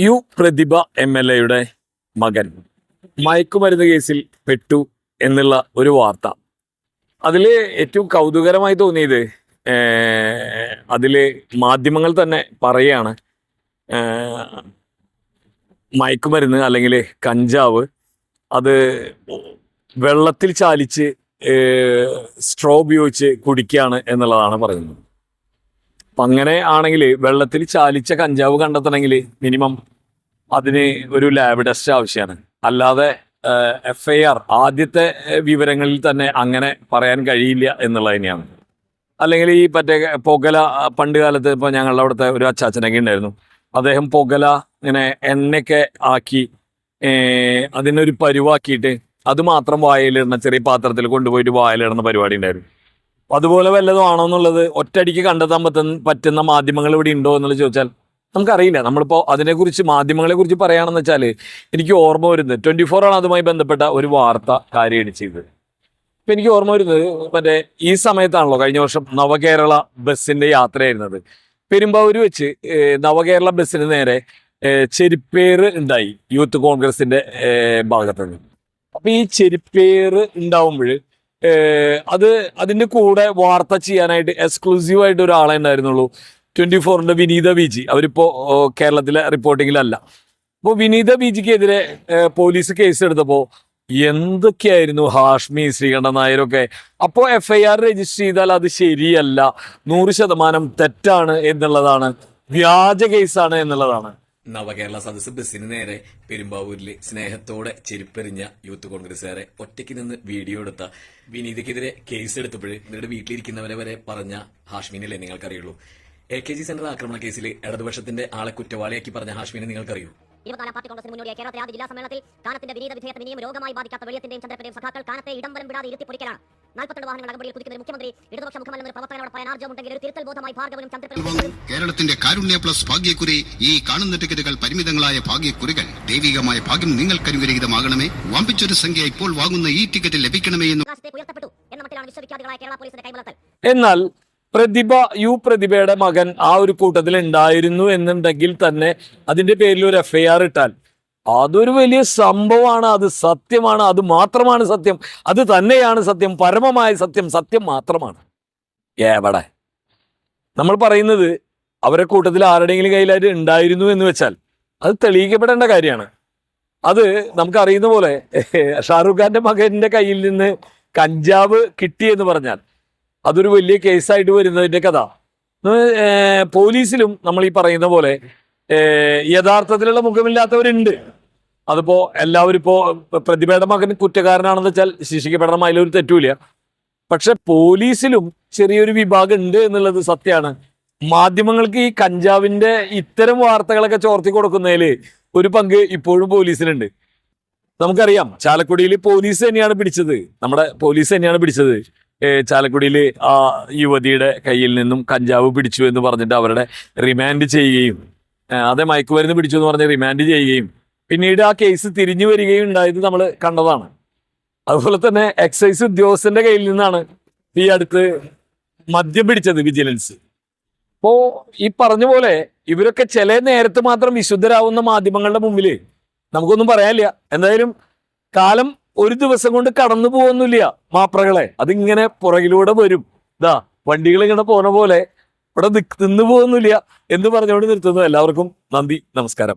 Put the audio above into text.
U പ്രതിഭ M L എയുടെ മകൻ. മയക്കുമരുന്ന് കേസിൽ പെട്ടു എന്നുള്ള ഒരു വാർത്ത. അതിൽ ഏറ്റവും കൗതുകരമായി തോന്നിയത് അതിൽ മാധ്യമങ്ങൾ തന്നെ പറയുകയാണ് മയക്കുമരുന്ന് അല്ലെങ്കിൽ കഞ്ചാവ് അത് വെള്ളത്തിൽ ചാലിച്ച് സ്ട്രോ ഉപയോഗിച്ച് കുടിക്കുകയാണ് എന്നുള്ളതാണ് പറയുന്നത്. അങ്ങനെ ആണെങ്കിൽ വെള്ളത്തിൽ ചാലിച്ച കഞ്ചാവ് കണ്ടെത്തണമെങ്കിൽ മിനിമം അതിന് ഒരു ലാബ് ടെസ്റ്റ് ആവശ്യമാണ്. അല്ലാതെ എഫ് ഐ ആർ ആദ്യത്തെ വിവരങ്ങളിൽ തന്നെ അങ്ങനെ പറയാൻ കഴിയില്ല എന്നുള്ളത് തന്നെയാണ്. അല്ലെങ്കിൽ ഈ മറ്റേ പുകല പണ്ട് കാലത്ത് ഇപ്പോൾ ഞങ്ങളുടെ അവിടുത്തെ ഒരു അച്ചാച്ചനൊക്കെ ഉണ്ടായിരുന്നു. അദ്ദേഹം പുകല ഇങ്ങനെ എണ്ണയൊക്കെ ആക്കി അതിനൊരു പരുവാക്കിയിട്ട് അത് മാത്രം വായിലിടുന്ന ചെറിയ പാത്രത്തിൽ കൊണ്ടുപോയിട്ട് വായിലിടുന്ന പരിപാടി ഉണ്ടായിരുന്നു. അതുപോലെ വല്ലതും ആണോ എന്നുള്ളത് ഒറ്റയടിക്ക് കണ്ടെത്താൻ പറ്റുന്ന പറ്റുന്ന മാധ്യമങ്ങൾ ഇവിടെ ഉണ്ടോ എന്നുള്ളത് ചോദിച്ചാൽ നമുക്കറിയില്ല. നമ്മളിപ്പോൾ അതിനെക്കുറിച്ച് മാധ്യമങ്ങളെ കുറിച്ച് പറയുകയാണെന്ന് വെച്ചാൽ എനിക്ക് ഓർമ്മ വരുന്നത് ട്വന്റി ഫോർ ആണ് അതുമായി ബന്ധപ്പെട്ട ഒരു വാർത്ത കാര്യമാണ് ചെയ്തത്. ഇപ്പം എനിക്ക് ഓർമ്മ വരുന്നത് മറ്റേ ഈ സമയത്താണല്ലോ കഴിഞ്ഞ വർഷം നവകേരള ബസ്സിന്റെ യാത്രയായിരുന്നത്. പെരുമ്പാവൂര് വെച്ച് നവകേരള ബസ്സിന് നേരെ ഏഹ്, ചെരിപ്പേറ് ഉണ്ടായി യൂത്ത് കോൺഗ്രസിന്റെ ഭാഗത്തുനിന്ന്. അപ്പം ഈ ചെരിപ്പേറ് ഉണ്ടാവുമ്പോൾ അത് അതിന്റെ കൂടെ വാർത്ത ചെയ്യാനായിട്ട് എക്സ്ക്ലൂസീവ് ആയിട്ട് ഒരാളെ ഉണ്ടായിരുന്നുള്ളൂ. ട്വന്റി ഫോറിന്റെ വിനീത വി ജി അവരിപ്പോ കേരളത്തിലെ റിപ്പോർട്ടിങ്ങിലല്ല അപ്പോൾ വിനീത വി ജിക്കെതിരെ പോലീസ് കേസ് എടുത്തപ്പോൾ എന്തൊക്കെയായിരുന്നു ഹാഷ്മി ശ്രീകണ്ഠൻ നായരൊക്കെ? അപ്പോൾ എഫ് ഐ ആർ രജിസ്റ്റർ ചെയ്താൽ അത് ശരിയല്ല. നൂറ് ശതമാനം തെറ്റാണ് എന്നുള്ളതാണ്. വ്യാജ കേസാണ് എന്നുള്ളതാണ്. നവകേരള സദസ് ബസ്സിന് നേരെ പെരുമ്പാവൂരിലെ സ്നേഹത്തോടെ ചെരുപ്പെറിഞ്ഞ യൂത്ത് കോൺഗ്രസുകാരെ ഒറ്റയ്ക്ക് നിന്ന് വീഡിയോ എടുത്ത വിനീതയ്ക്കെതിരെ കേസ് എടുത്തപ്പോൾ നിങ്ങളുടെ വീട്ടിലിരിക്കുന്നവരെ വരെ പറഞ്ഞ ഹാഷ്മീനല്ലേ നിങ്ങൾക്കറിയുള്ളൂ. എ കെ ജി സെന്റർ ആക്രമണ കേസിൽ ഇടതുപക്ഷത്തിന്റെ ആളെ കുറ്റവാളിയാക്കി പറഞ്ഞ ഹാഷ്മീനെ നിങ്ങൾക്കറിയൂ. ഇരുപത്തിനാലാം പാർട്ടി കേരളത്തിലെ ജില്ലാ സമ്മേളനത്തിൽ കാനത്തിന്റെ വിനീത ഇനിയും രോഗമായി ബാധിക്കാത്ത വെളിയത്തിന്റെയും ചന്ദ്രപ്പന്റെയും സഖാക്കൾ കാനത്തെ ഇടം വരം വിടാതെ ഇരുത്തി പൊരിക്കലാണ് നാൽപ്പത്തിരണ്ട് വാഹനങ്ങൾ അകമ്പടിയിൽ കുതിക്കുന്ന മുഖ്യമന്ത്രി ഇടതുപക്ഷ മുഖമല്ലെന്ന പ്രവർത്തനോട് പറയാൻ ആർജവമുണ്ടെങ്കിൽ ഒരു തിരുത്തൽ ബോധമായി ഭാർഗവനും കേരളത്തിന്റെ കാരുണ്യ പ്ലസ് ഭാഗ്യക്കുറി ഈ കാണുന്ന ടിക്കറ്റുകൾ പരിമിതങ്ങളായ ഭാഗ്യക്കുറികൾ. ദൈവികമായ ഭാഗ്യം നിങ്ങൾക്കനുഗ്രഹീതമാകണമേ വമ്പിച്ചൊരു സംഖ്യ ഇപ്പോൾ വാങ്ങുന്ന ഈ ടിക്കറ്റ് ലഭിക്കണമേ എന്ന് എന്നാൽ പ്രതിഭ യു പ്രതിഭയുടെ മകൻ ആ ഒരു കൂട്ടത്തിൽ ഉണ്ടായിരുന്നു എന്നുണ്ടെങ്കിൽ തന്നെ അതിന്റെ പേരിൽ ഒരു എഫ്ഐആർ ഇട്ടാൽ അതൊരു വലിയ സംഭവമാണ് അത് സത്യമാണ് അത് മാത്രമാണ് സത്യം. അത് തന്നെയാണ് സത്യം പരമമായ സത്യം സത്യം മാത്രമാണ്. എവിടെ? നമ്മൾ പറയുന്നത് അവരെ കൂട്ടത്തിൽ ആരുടെയെങ്കിലും കയ്യിലായിട്ട് ഉണ്ടായിരുന്നു എന്ന് വെച്ചാൽ അത് തെളിയിക്കപ്പെടേണ്ട കാര്യമാണ്. അത് നമുക്കറിയുന്ന പോലെ ഷാറൂഖ് ഖാന്റെ മകന്റെ കയ്യിൽ നിന്ന് കഞ്ചാവ് കിട്ടിയെന്ന് പറഞ്ഞാൽ അതൊരു വലിയ കേസായിട്ട് വരുന്നതിന്റെ കഥ. പോലീസിലും നമ്മൾ ഈ പറയുന്ന പോലെ യഥാർത്ഥത്തിലുള്ള മുഖമില്ലാത്തവരുണ്ട്. അതിപ്പോ എല്ലാവരും ഇപ്പോ പ്രതിഭയുടെ മകൻ കുറ്റക്കാരനാണെന്ന് വെച്ചാൽ ശിക്ഷിക്കപ്പെടണം അതിലൊരു തെറ്റുമില്ല. പക്ഷെ പോലീസിലും ചെറിയൊരു വിഭാഗം ഉണ്ട് എന്നുള്ളത് സത്യമാണ്. മാധ്യമങ്ങൾക്ക് ഈ കഞ്ചാവിന്റെ ഇത്തരം വാർത്തകളൊക്കെ ചോർത്തി കൊടുക്കുന്നതിൽ ഒരു പങ്ക് ഇപ്പോഴും പോലീസിനുണ്ട് നമുക്കറിയാം ചാലക്കുടിയിൽ പോലീസ് തന്നെയാണ് പിടിച്ചത്. നമ്മുടെ പോലീസ് തന്നെയാണ് പിടിച്ചത്. ചാലക്കുടിയിൽ ആ യുവതിയുടെ കയ്യിൽ നിന്നും കഞ്ചാവ് പിടിച്ചു എന്ന് പറഞ്ഞിട്ട് അവരുടെ റിമാൻഡ് ചെയ്യുകയും അതേ മയക്കുമരുന്ന് പിടിച്ചു എന്ന് പറഞ്ഞ് റിമാൻഡ് ചെയ്യുകയും പിന്നീട് ആ കേസ് തിരിഞ്ഞു വരികയും ഉണ്ടായത് നമ്മൾ കണ്ടതാണ്. അതുപോലെ തന്നെ എക്സൈസ് ഉദ്യോഗസ്ഥന്റെ കയ്യിൽ നിന്നാണ് ഈ അടുത്ത് മദ്യം പിടിച്ചത് വിജിലൻസ്. അപ്പോ ഈ പറഞ്ഞ പോലെ ഇവരൊക്കെ ചില നേരത്ത് മാത്രം വിശുദ്ധരാവുന്ന മാധ്യമങ്ങളുടെ മുമ്പിൽ നമുക്കൊന്നും പറയാനില്ല. എന്തായാലും കാലം ഒരു ദിവസം കൊണ്ട് കടന്നു പോകുന്നില്ല മാപ്രകളെ. അതിങ്ങനെ പുറകിലൂടെ വരും. ഇതാ വണ്ടികൾ ഇങ്ങനെ പോണ പോലെ ഇവിടെ നിന്നു പോകുന്നില്ല എന്ന് പറഞ്ഞുകൊണ്ട് നിർത്തുന്നു. എല്ലാവർക്കും നന്ദി നമസ്കാരം.